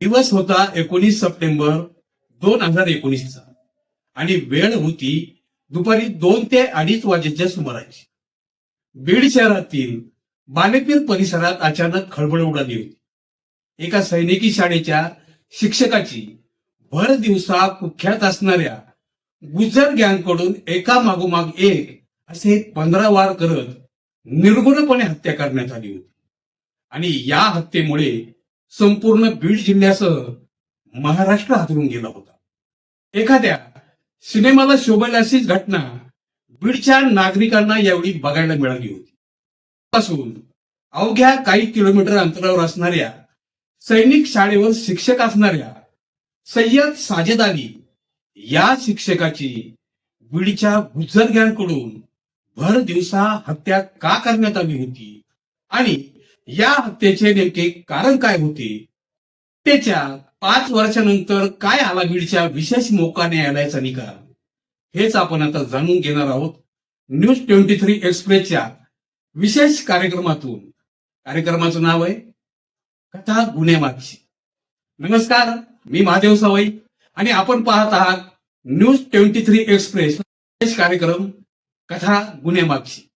दिवस होता एकोणीस सप्टेंबर दोन हजार एकोणीसचा. आणि वेळ होती दुपारी दोन ते अडीच वाजेच्या सुमाराची. बीड शहरातील बालेपीर परिसरात अचानक खळबळ उडाली होती. एका सैनिकी शाळेच्या शिक्षकाची भर दिवसा कुख्यात असणाऱ्या गुजर गँगकडून एका मागोमाग एक असे पंधरा वार करत निर्गुणपणे हत्या करण्यात आली होती. आणि या हत्येमुळे संपूर्ण बीड जिल्ह्यासह महाराष्ट्र हादरून गेला होता. एखाद्या सिनेमाला शोभेल अशीच घटना बीडच्या नागरिकांना यावेळी बघायला मिळाली होती. पासून अवघ्या काही किलोमीटर अंतरावर असणाऱ्या सैनिक शाळेवर शिक्षक असणाऱ्या सय्यद साजेद अली या शिक्षकाची बीडच्या गुजर गँगकडून भर दिवसा हत्या का करण्यात आली होती आणि या हत्येचे नेमके कारण काय होते? त्याच्या पाच वर्षानंतर काय आला बीडच्या विशेष मोका न्यायालयाचा निकाल? हेच आपण आता जाणून घेणार आहोत न्यूज ट्वेंटी थ्री एक्सप्रेसच्या विशेष कार्यक्रमातून. कार्यक्रमाचं नाव आहे कथा गुन्हेमागची. नमस्कार मी महादेव सवई आणि आपण पाहत आहात न्यूज ट्वेंटी थ्री एक्सप्रेस. विशेष कार्यक्रम कथा गुन्हेमागची.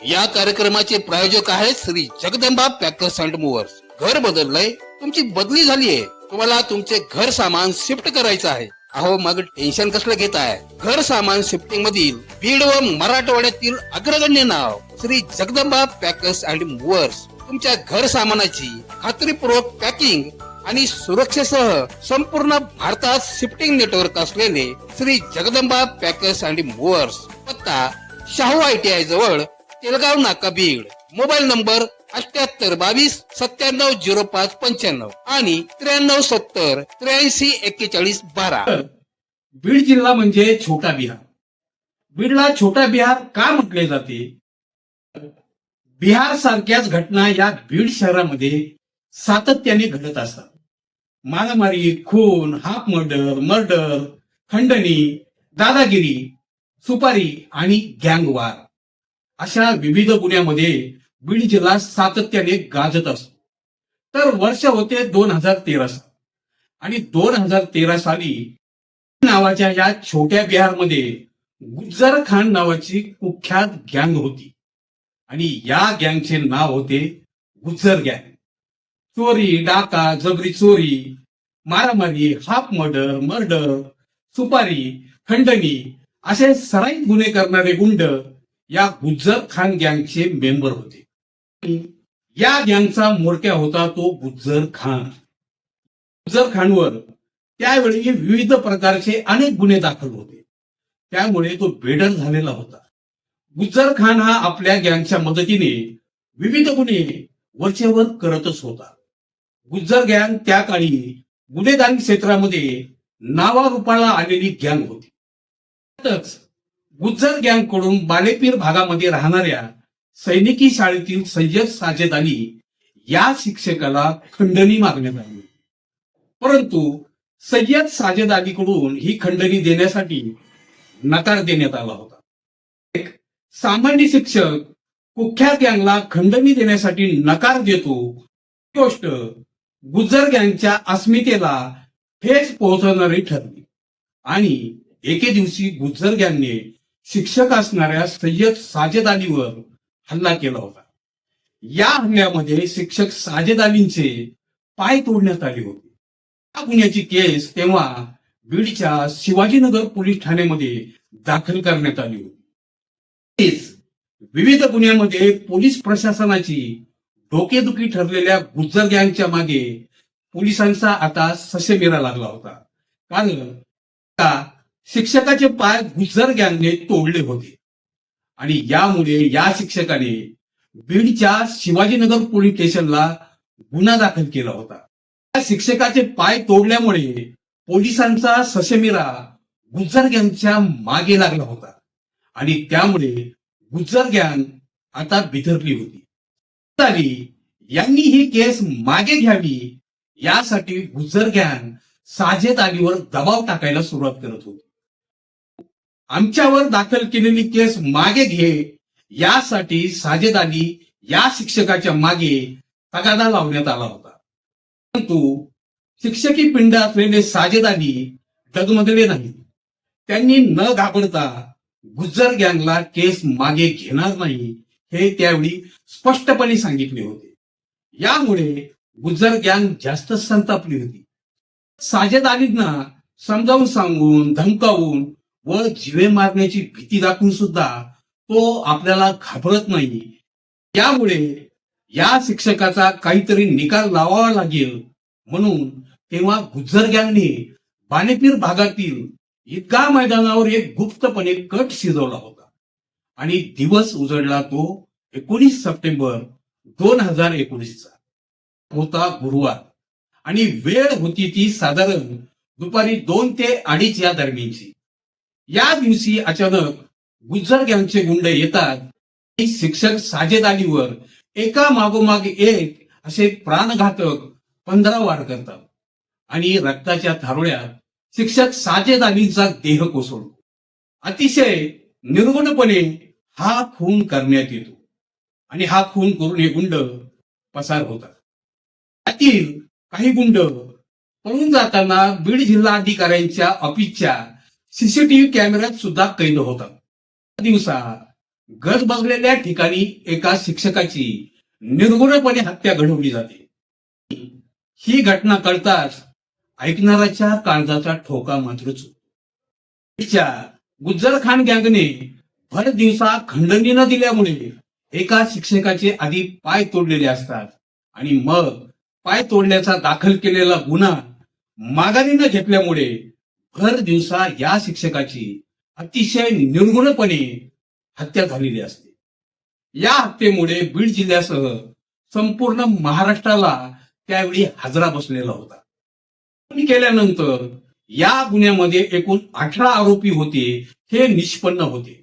या कार्यक्रमाचे प्रायोजक आहेत Shri Jagdamba packers and movers घर बदललंय तुमची बदली झालीये. तुम्हाला तुमचे घर सामान शिफ्ट करायचं आहे. अहो मग टेन्शन कसलं घेत आहे? घर सामान शिफ्टिंग मधील बीड व मराठवाड्यातील अग्रगण्य नाव Shri Jagdamba packers and movers तुमच्या घर सामानाची खात्रीपूर्वक पॅकिंग आणि सुरक्षेसह संपूर्ण भारतात शिफ्टिंग नेटवर्क असलेले Shri Jagdamba packers and movers पत्ता शाहू आय टी आय जवळ तेलगाव नाका बीड. मोबाईल नंबर अठ्याहत्तर बावीस सत्त्याण्णव झिरो पाच पंच्याण्णव आणि त्र्याण्णव सत्तर त्र्याऐंशी एक्केचाळीस बारा. बीड जिल्हा म्हणजे छोटा बिहार. बीडला छोटा बिहार का म्हटले जाते? बिहार सारख्याच घटना या बीड शहरामध्ये सातत्याने घडत असतात. मारामारी खून हाफ मर्डर मर्डर खंडणी दादागिरी सुपारी आणि गँगवार. अशा विविध गुन्ह्यामध्ये बीड जिल्हा सातत्याने गाजत असतो. तर वर्ष होते दोन हजार तेरा साल. आणि दोन हजार तेरा साली नावाच्या या छोट्या बिहारमध्ये गुज्जर खान नावाची कुख्यात गँग होती. आणि या गँगचे नाव होते गुज्जर गँग. चोरी डाका जबरी चोरी मारामारी हाफ मर्डर मर्डर सुपारी खंडणी असे सराईत गुन्हे करणारे गुंड या गुज्जर खान गँगचे मेंबर होते. या गँगचा मोरक्या होता तो गुज्जर खान. गुज्जर खानवर त्यावेळी विविध प्रकारचे अनेक गुन्हे दाखल होते. त्यामुळे तो बेडर झालेला होता. गुज्जर खान हा आपल्या गँगच्या मदतीने विविध गुन्हे वरचेवर करतच होता. गुज्जर गँग त्या काळी गुन्हेगारी क्षेत्रामध्ये नावारूपाला आलेली गँग होती. त्यातच गुज्जर गँगकडून बालेपीर भागामध्ये राहणाऱ्या सैनिकी शाळेतील सय्यद साजेद अली या शिक्षकाला खंडणी मागण्यात आली. परंतु सय्यद साजेद अलीकडून ही खंडणी देण्यासाठी नकार देण्यात आला होता. एक सामान्य शिक्षक कुख्यात गँगला खंडणी देण्यासाठी नकार देतो ही गोष्ट गुज्जर गँगच्या अस्मितेला ठेच पोहोचवणारी ठरली. आणि एके दिवशी गुज्जर गँगने शिक्षक असणाऱ्या सय्यद साजेद अलीवर हल्ला केला होता. या हल्ल्यामध्ये शिक्षक साजेद अलींचे पाय तोडण्यात आले होते. या गुन्ह्याची केस तेव्हा बीडच्या शिवाजीनगर पोलीस ठाण्यामध्ये दाखल करण्यात आली होती. विविध गुन्ह्यामध्ये पोलीस प्रशासनाची डोकेदुखी ठरलेल्या गुज्जर गँगच्या मागे पोलिसांचा आता ससेमिरा लागला होता. कारण का शिक्षकाचे पाय घुसर गँगने तोडले होते. आणि यामुळे या शिक्षकाने बीडच्या शिवाजीनगर पोलीस स्टेशनला गुन्हा दाखल केला होता. त्या शिक्षकाचे पाय तोडल्यामुळे पोलिसांचा सशमिरा गुजर गँगच्या मागे लागला होता. आणि त्यामुळे गुजर गँग आता बिथरली होती. यांनी ही केस मागे घ्यावी यासाठी गुजर गँग साजेत आलीवर दबाव टाकायला सुरुवात करत होती. आमच्यावर दाखल केलेली केस मागे घे. यासाठी साजेदानी या शिक्षकाच्या मागे तगादा लावण्यात आला होता. परंतु शिक्षकी पिंड असलेले साजेदानी डगमगले नाही त्यांनी न घाबरता गुजर गँगला केस मागे घेणार नाही हे त्यावेळी स्पष्टपणे सांगितले होते. यामुळे गुजर गँग जास्त संतापली होती. साजेदानींना समजावून सांगून धमकावून व जिवे मारण्याची भीती दाखवून सुद्धा तो आपल्याला घाबरत नाही. त्यामुळे या शिक्षकाचा काहीतरी निकाल लावावा लागेल म्हणून तेव्हा गुज्जर गँगने बाणेपीर भागातील ईदगा मैदानावर एक गुप्तपणे कट शिजवला होता आणि दिवस उजळला तो एकोणीस सप्टेंबर दोन हजार एकोणीसचा. होता गुरुवार आणि वेळ होती ती साधारण दुपारी दोन ते अडीच या दरम्यानची. या दिवशी अचानक गुज्जर गँगचे गुंड येतात. शिक्षक साजेदानीवर एका मागोमाग एक असे प्राणघातक पंधरा वार करतात. आणि रक्ताच्या थारोळ्यात शिक्षक साजेद अलींचा देह कोसळतो. अतिशय निर्गुणपणे हा खून करण्यात येतो. आणि हा खून करून हे गुंड पसार होतात. त्यातील काही गुंड पळून जाताना बीड जिल्हा अधिकाऱ्यांच्या ऑफिसच्या सीसीटीव्ही कॅमेऱ्यात सुद्धा कैद होतात दिवसा गज बसलेल्या ठिकाणी एका शिक्षकाची निर्गुणपणे हत्या घडवली जाते. ही घटना कळताच ऐकणाऱ्याच्या काळजाचा ठोका मात्र चुकच्या गुज्जर खान गँगने भर दिवसा खंडणी न दिल्यामुळे एका शिक्षकाचे आधी पाय तोडलेले असतात आणि मग पाय तोडण्याचा दाखल केलेला गुन्हा माघारी न घेतल्यामुळे भर दिवसा या शिक्षकाची अतिशय निर्गुणपणे हत्या झालेली असते. या हत्येमुळे बीड जिल्ह्यासह संपूर्ण महाराष्ट्राला त्यावेळी हाजरा बसलेला होता. केल्यानंतर या गुन्ह्यामध्ये एकूण अठरा आरोपी होते हे निष्पन्न होते.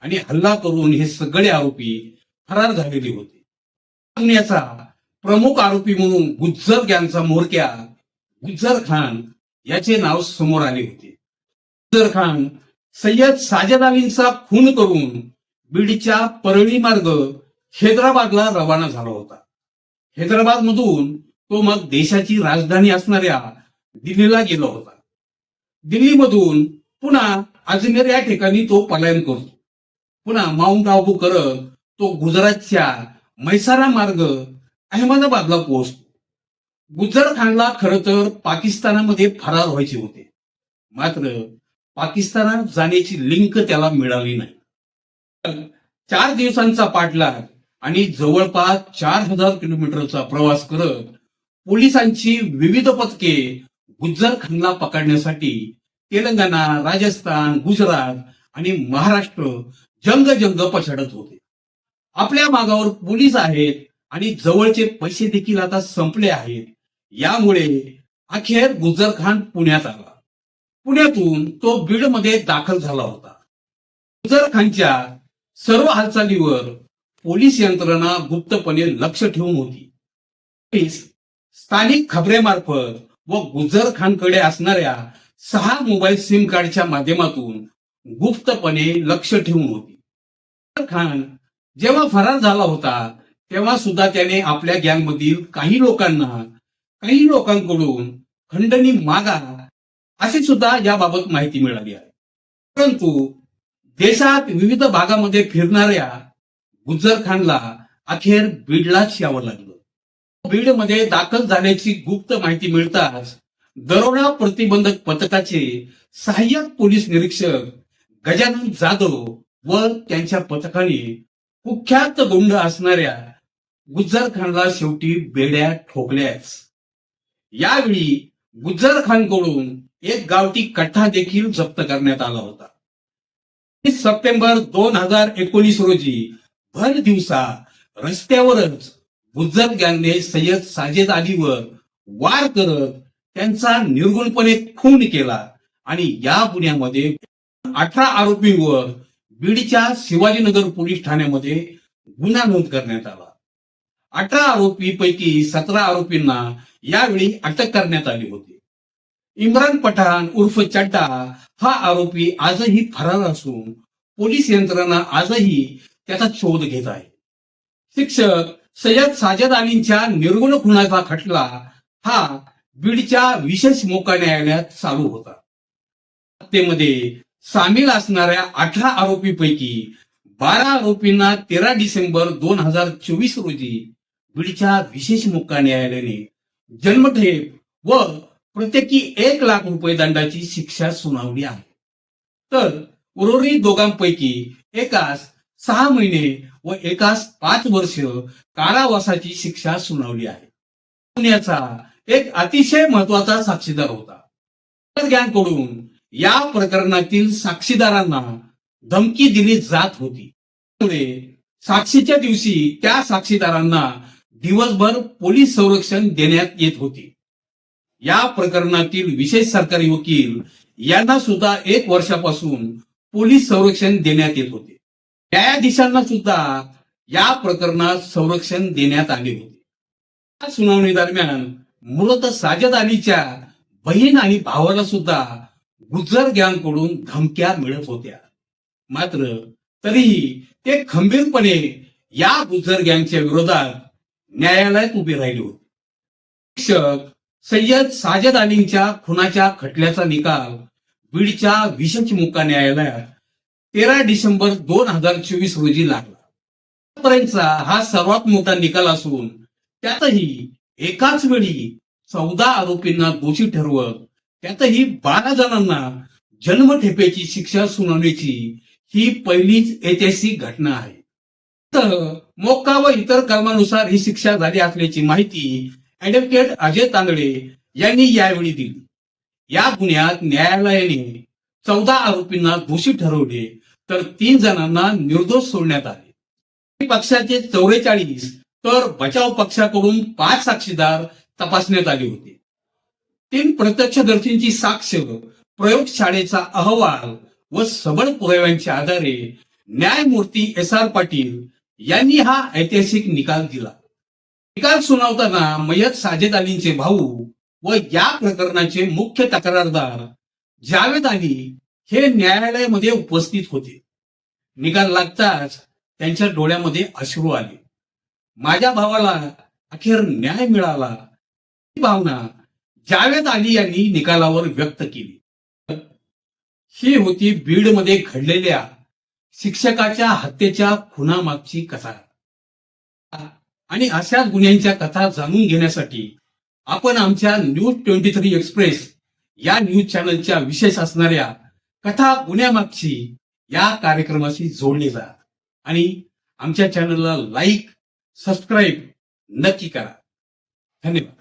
आणि हल्ला करून हे सगळे आरोपी फरार झालेले होते. गुन्ह्याचा प्रमुख आरोपी म्हणून गुज्जर यांचा मोरक्या गुज्जर खान याचे नाव समोर आले होते. गुज्जर खान सय्यद साजद अलींचा खून करून बीडच्या परळी मार्ग हैदराबादला रवाना झाला होता. हैदराबाद मधून तो मग देशाची राजधानी असणाऱ्या दिल्लीला गेला होता. दिल्लीमधून पुन्हा अजमेर या ठिकाणी तो पलायन करतो. पुन्हा माउंट आबू करत तो गुजरातच्या मैसारा मार्ग अहमदाबादला पोहोचतो. गुजर खानला खरं तर पाकिस्तानामध्ये फरार व्हायचे होते. मात्र पाकिस्तानात जाण्याची लिंक त्याला मिळाली नाही. चार दिवसांचा पाठलाग आणि जवळपास चार हजार किलोमीटरचा प्रवास करत पोलिसांची विविध पथके गुज्जर खानला पकडण्यासाठी तेलंगणा राजस्थान गुजरात आणि महाराष्ट्र जंग जंग पछाडत होते. आपल्या मागावर पोलीस आहेत आणि जवळचे पैसे देखील आता संपले आहेत. यामुळे अखेर गुजर खान पुण्यात आला. पुण्यातून तो बीडमध्ये दाखल झाला होता. गुजर खानच्या सर्व हालचालीवर पोलीस यंत्रणा गुप्तपणे लक्ष ठेवून होती. पोलीस स्थानिक खबरेमार्फत व गुजर खानकडे असणाऱ्या सहा मोबाईल सिम कार्डच्या माध्यमातून गुप्तपणे लक्ष ठेवून होती. खान जेव्हा फरार झाला होता तेव्हा सुद्धा त्याने आपल्या गँगमधील काही लोकांना काही लोकांकडून खंडणी मागा अशी सुद्धा याबाबत माहिती मिळाली आहे. परंतु देशात विविध भागामध्ये फिरणाऱ्या गुजर खानला अखेर बीडलाच यावं लागलं. बीडमध्ये दाखल झाल्याची गुप्त माहिती मिळताच दरोडा प्रतिबंधक पथकाचे सहाय्यक पोलीस निरीक्षक गजानन जाधव व त्यांच्या पथकाने कुख्यात गुंड असणाऱ्या गुज्जर खानला शेवटी बेड्या ठोकल्याच. यावेळी गुज्जर खानकडून एक गावठी कट्टा देखील जप्त करण्यात आला होता. सप्टेंबर दोन हजार एकोणीस रोजी भर दिवसा रस्त्यावरच गुज्जर गँगने सय्यद साजेद अलीवर वार करत त्यांचा निर्गुणपणे खून केला आणि या गुन्ह्यामध्ये अठरा आरोपींवर बीडच्या शिवाजीनगर पोलीस ठाण्यामध्ये गुन्हा नोंद करण्यात आला. अठरा आरोपी पैकी सतरा आरोपींना यावेळी अटक करण्यात आली होती. इम्रान पठाण उर्फ चड्डा हा आरोपी आजही फरार असून पोलीस यंत्रणा आजही त्याचा शोध घेत आहे. शिक्षक सय्यद साजद अलींच्या निर्गुण खुनाचा खटला हा बीडच्या विशेष मोका न्यायालयात चालू होता. हत्येमध्ये सामील असणाऱ्या अठरा आरोपीपैकी बारा आरोपींना तेरा डिसेंबर दोन हजार चोवीस रोजी बीडच्या विशेष मोक्का न्यायालयाने जन्मठेप व प्रत्येकी एक लाख रुपये दंडाची शिक्षा सुनावली आहे. तर उर्वरित दोघांपैकी एकास सहा महिने व एकास पाच वर्ष कारावासाची शिक्षा सुनावली आहे. पुण्याचा एक अतिशय महत्त्वाचा साक्षीदार होता. गँगकडून या प्रकरणातील साक्षीदारांना धमकी दिली जात होती. त्यामुळे साक्षीच्या दिवशी त्या साक्षीदारांना दिवसभर पोलीस संरक्षण देण्यात येत होते. या प्रकरणातील विशेष सरकारी वकील यांना सुद्धा एक वर्षापासून पोलीस संरक्षण देण्यात येत होते. न्यायाधीशांना सुद्धा या प्रकरणात संरक्षण देण्यात आले होते. या सुनावणी दरम्यान मूलत साजद अलीच्या बहीण आणि भावाला सुद्धा गुजर गँगकडून धमक्या मिळत होत्या. मात्र तरीही ते खंबीरपणे या गुजर गँगच्या विरोधात न्यायालयात उभे राहिले होते. शिक्षक सय्यद साजद अलींच्या खुनाच्या खटल्याचा निकाल बीडच्या विशेष मुक्का न्यायालयात तेरा डिसेंबर दोन हजार चोवीस रोजी लागला. आतापर्यंतचा हा सर्वात मोठा निकाल असून त्यातही एकाच वेळी चौदा आरोपींना दोषी ठरवत त्यातही बारा जणांना जन्मठेपेची शिक्षा सुनावण्याची ही पहिलीच ऐतिहासिक घटना आहे. तर मोक्का व इतर कलमानुसार ही शिक्षा झाली असल्याची माहिती ऍडव्होकेट अजय तांदळे यांनी यावेळी दिली. या गुन्ह्यात न्यायालयाने चौदा आरोपींना दोषी ठरवले तर तीन जणांना निर्दोष सोडण्यात आले. पक्षाचे चौवेचाळीस तर बचाव पक्षाकडून पाच साक्षीदार तपासण्यात आले होते. तीन प्रत्यक्षदर्शींची साक्ष प्रयोगशाळेचा अहवाल व सबळ पुराव्यांच्या आधारे न्यायमूर्ती एस आर पाटील यांनी हा ऐतिहासिक निकाल दिला. निकाल सुनावताना मयत साजेद अलींचे भाऊ व या प्रकरणाचे मुख्य तक्रारदार जावेद अली हे न्यायालयामध्ये उपस्थित होते. निकाल लागताच त्यांच्या डोळ्यामध्ये अश्रू आले. माझ्या भावाला अखेर न्याय मिळाला. ही भावना जावेद अली यांनी निकालावर व्यक्त केली. ही होती बीडमध्ये घडलेल्या शिक्षकाच्या हत्येच्या खुनामागची कथा. आणि अशाच गुन्ह्यांच्या कथा जाणून घेण्यासाठी आपण आमच्या न्यूज ट्वेंटी थ्री एक्सप्रेस या न्यूज चॅनलच्या विशेष असणाऱ्या कथा गुन्ह्यामागची या कार्यक्रमाशी जोडली जा. आणि आमच्या चॅनलला लाईक सबस्क्राईब नक्की करा. धन्यवाद.